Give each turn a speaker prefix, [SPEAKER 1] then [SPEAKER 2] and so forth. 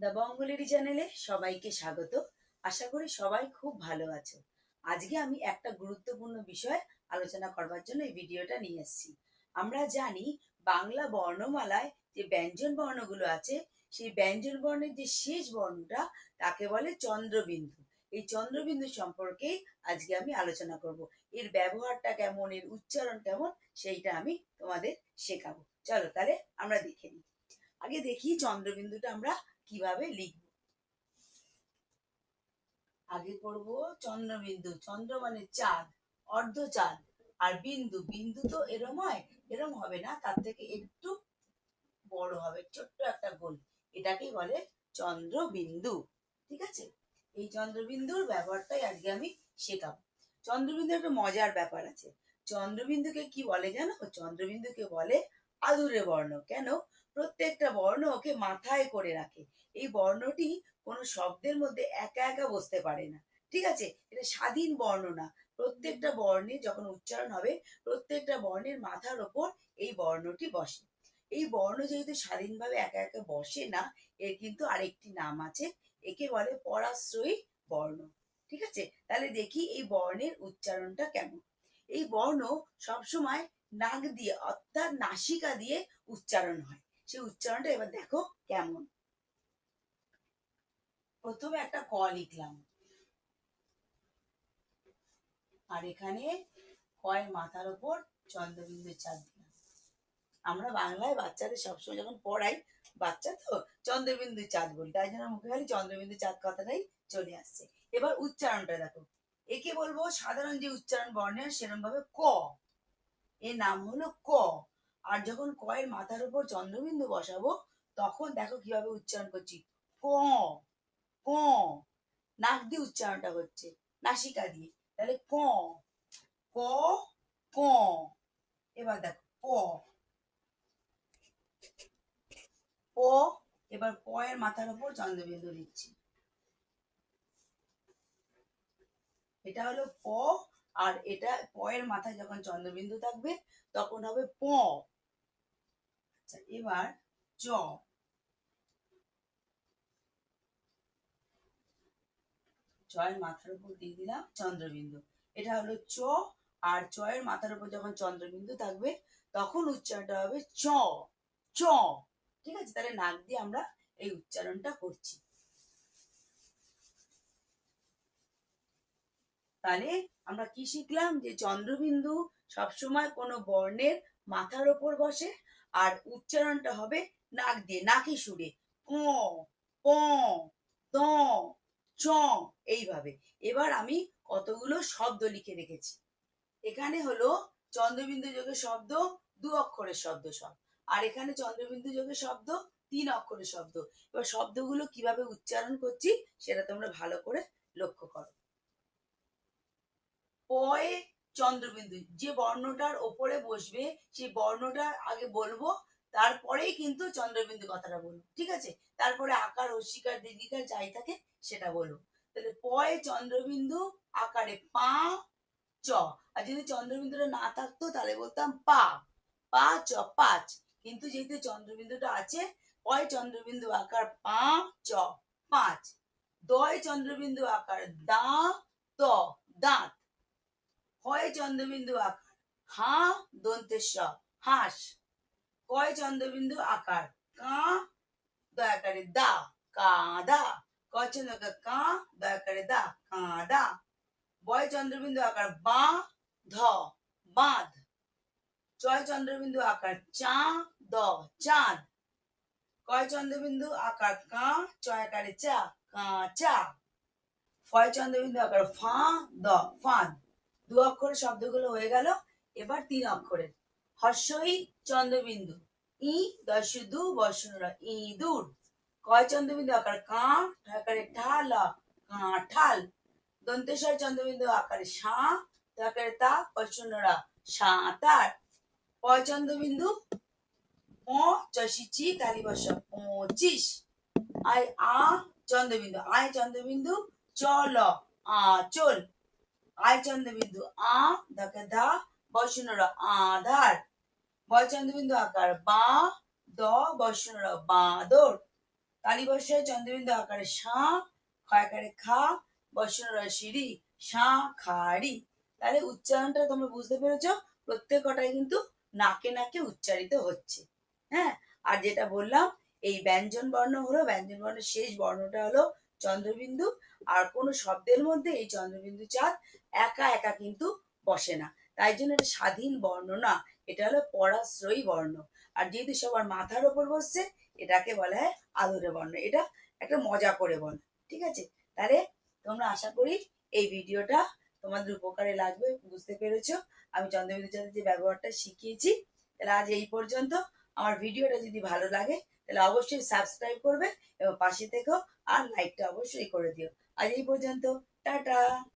[SPEAKER 1] The বঙ্গলেরি চ্যানেলে সবাইকে স্বাগত। আশা করি সবাই খুব ভালো আছো। আজকে আমি একটা গুরুত্বপূর্ণ বিষয় আলোচনা করবার জন্য এই ভিডিওটা নিয়ে এসেছি। আমরা জানি বাংলা বর্ণমালায় যে ব্যঞ্জন বর্ণগুলো আছে, সেই ব্যঞ্জন বর্ণের যে শেষ বর্ণটা, তাকে বলে চন্দ্রবিন্দু। এই চন্দ্রবিন্দু সম্পর্কেই আজকে আমি আলোচনা করব। এর ব্যবহারটা কেমন, এর উচ্চারণ কেমন, সেইটা আমি তোমাদের শেখাবো। চলো তাহলে আমরা দেখে নিই। আগে দেখি চন্দ্রবিন্দুটা আমরা কীভাবে লিখব? আগে করব চন্দ্রবিন্দু। চন্দ্র মানে চাঁদ অর্ধ চাঁদ আর বিন্দু বিন্দু তো এরম হয়, এরম হবে না। তার থেকে একটু বড় হবে, ছোট্ট একটা গোল। এটাকেই বলে চন্দ্রবিন্দু। ঠিক আছে? এই চন্দ্রবিন্দুর ব্যবহারটাই আজকে আমি শেখাবো। চন্দ্রবিন্দু একটা মজার ব্যাপার আছে। চন্দ্রবিন্দুকে কি বলে জানো? চন্দ্রবিন্দুকে বলে আদুরে বর্ণ। কেন? প্রত্যেকটা বর্ণ ওকে মাথায় করে রাখে। এই বর্ণটি কোনো শব্দের মধ্যে একা একা বসতে পারে না। ঠিক আছে? এটা স্বাধীন বর্ণ না। প্রত্যেকটা বর্ণের যখন উচ্চারণ হবে, প্রত্যেকটা বর্ণের মাথার ওপর এই বর্ণটি বসে। এই বর্ণ যেহেতু স্বাধীনভাবে একা একা বসে না, এর কিন্তু আরেকটি নাম আছে। একে বলে পরাশ্রয়ী বর্ণ। ঠিক আছে? তাহলে দেখি এই বর্ণের উচ্চারণটা কেমন। এই বর্ণ সবসময় নাক দিয়ে, অর্থাৎ নাসিকা দিয়ে উচ্চারণ হয়। সেই উচ্চারণটা এবার দেখো কেমন। প্রথমে একটা ক লিখলাম। আর এখানে কয়ের মাথার ওপর চন্দ্রবিন্দু চাঁদ দিলাম। আমরা বাংলায় বাচ্চাদের সবসময় যখন পড়াই, বাচ্চা তো চন্দ্রবিন্দু চাঁদ বলি, তাই জন্য মুখে খালি চন্দ্রবিন্দু চাঁদ কথাটাই চলে আসছে। এবার উচ্চারণটা দেখো। একে বলব সাধারণ যে উচ্চারণ বর্ণের সেরকম ভাবে ক। এর নাম হলো ক। আর যখন ক এর মাথার উপর চন্দ্রবিন্দু বসাবো, তখন দেখো কীভাবে উচ্চারণ করছি। ক ক। নাক দিয়ে উচ্চারণটা হচ্ছে, নাসিকা দিয়ে। তাহলে ক ক ক। এবার দেখো, প। প, এবার প এর মাথার উপর চন্দ্রবিন্দু দিচ্ছি। এটা হলো প আর এটা প এর মাথায় যখন চন্দ্রবিন্দু থাকবে, তখন হবে প। আচ্ছা এবার চ চয়ের মাথার উপর দিয়ে দিলাম চন্দ্রবিন্দু। এটা হলো চ, আর চয়ের মাথার উপর যখন চন্দ্রবিন্দু থাকবে, তখন উচ্চারণটা হবে চ। চ। ঠিক আছে? তাহলে নাক দিয়ে আমরা এই উচ্চারণটা করছি। তাহলে আমরা কি শিখলাম? যে চন্দ্রবিন্দু সবসময় কোনো বর্ণের মাথার ওপর বসে আর উচ্চারণটা হবে নাক দিয়ে, নাকি সুরে। ক, প ত চ, এইভাবে। এবার আমি কতগুলো শব্দ লিখে রেখেছি। এখানে হলো চন্দ্রবিন্দু যোগের শব্দ, দু অক্ষরের শব্দ সব। আর এখানে চন্দ্রবিন্দু যোগের শব্দ, তিন অক্ষরের শব্দ। এবার শব্দগুলো কীভাবে উচ্চারণ করছি, সেটা তোমরা ভালো করে লক্ষ্য করো। পয়ে চন্দ্রবিন্দু, যে বর্ণটার ওপরে বসবে, সেই বর্ণটা আগে বলব, তারপরেই কিন্তু চন্দ্রবিন্দু কথাটা বলব, ঠিক আছে? তারপরে আকার, অস্বীকার, দীর্ঘিকার যাই থাকে, সেটা বলব। তাহলে পয়ে চন্দ্রবিন্দু আকারে পা, চ। আর যদি চন্দ্রবিন্দুটা না থাকতো, তাহলে বলতাম পা। পা, চ, পাঁচ। কিন্তু যেহেতু চন্দ্রবিন্দুটা আছে পয় চন্দ্রবিন্দু আকার পা, চ, পাঁচ। দয় চন্দ্রবিন্দু আকার দা, ত, দাঁত। হয় চন্দ্রবিন্দু আকার? হা দন্তেশ হাঁস। কয় চন্দ্রবিন্দু আকার? কা দয়াকারে দা। কাদা কয় চন্দ্র কা দয়াকারে দা। কাদা বয় চন্দ্রবিন্দু আকার বা, ধ। বাঁধ। চয় চন্দ্রবিন্দু আকার চা, দ। চাঁদ। কয় চন্দ্রবিন্দু আকার কা চয়াকারে চা কাঁচা ফয় চন্দ্রবিন্দু আকার ফা, দ। ফাঁদ। দু অক্ষরের শব্দগুলো হয়ে গেল। এবার তিন অক্ষরের হর্ষই চন্দ্রবিন্দু। ই দশ দু বর্ষণরা ইঁদুর কয় চন্দ্রবিন্দু? আকার কা ঠাকারে ঠাল। কাঁঠাল দন্তেশ্বর চন্দ্রবিন্দু আকারে সা তা বর্ষণরা সাঁতার পয় চন্দ্রবিন্দু? প চশিচি কালী বর্ষা পঁচিশ আয় আ চন্দ্রবিন্দু। আয় চন্দ্রবিন্দু চল। আচল আয় চন্দ্রবিন্দু আ ধাকে ধা বর্ষণর আধার। বয় চন্দ্রবিন্দু আকার বা, দ বর্ষণর বাঁদর। তালি বর্ষায় চন্দ্রবিন্দু আকারে সা ক্ষয়াকারে খা বর্ষণ সিঁড়ি, সা, খাড়ি। তাহলে উচ্চারণটা তোমরা বুঝতে পেরেছ? প্রত্যেক কটাই কিন্তু নাকে নাকে উচ্চারিত হচ্ছে। হ্যাঁ? আর যেটা বললাম, এই ব্যঞ্জন বর্ণ হলো, ব্যঞ্জন বর্ণের শেষ বর্ণটা হলো চন্দ্রবিন্দু আর কোনো শব্দের মধ্যে এই চন্দ্রবিন্দু চাঁদ একা একা কিন্তু বসে না। তাই জন্য এটা স্বাধীন বর্ণ না, এটা হলো পরাশ্রয়ী বর্ণ। আর যেহেতু সবার মাথার ওপর বসছে, এটাকে বলা হয় আদরে বর্ণ। এটা একটা মজা করে বল, ঠিক আছে? তাহলে তোমরা আশা করি এই ভিডিওটা তোমাদের উপকারে লাগবে, বুঝতে পেরেছ? আমি চন্দ্রবিন্দু চাঁদের যে ব্যবহারটা শিখিয়েছি, তাহলে আজ এই পর্যন্ত। আমার ভিডিওটা যদি ভালো লাগে, তাহলে অবশ্যই সাবস্ক্রাইব করবে এবং পাশে থেকেও আর লাইকটা অবশ্যই করে দিও। আজ এই পর্যন্ত টাটা।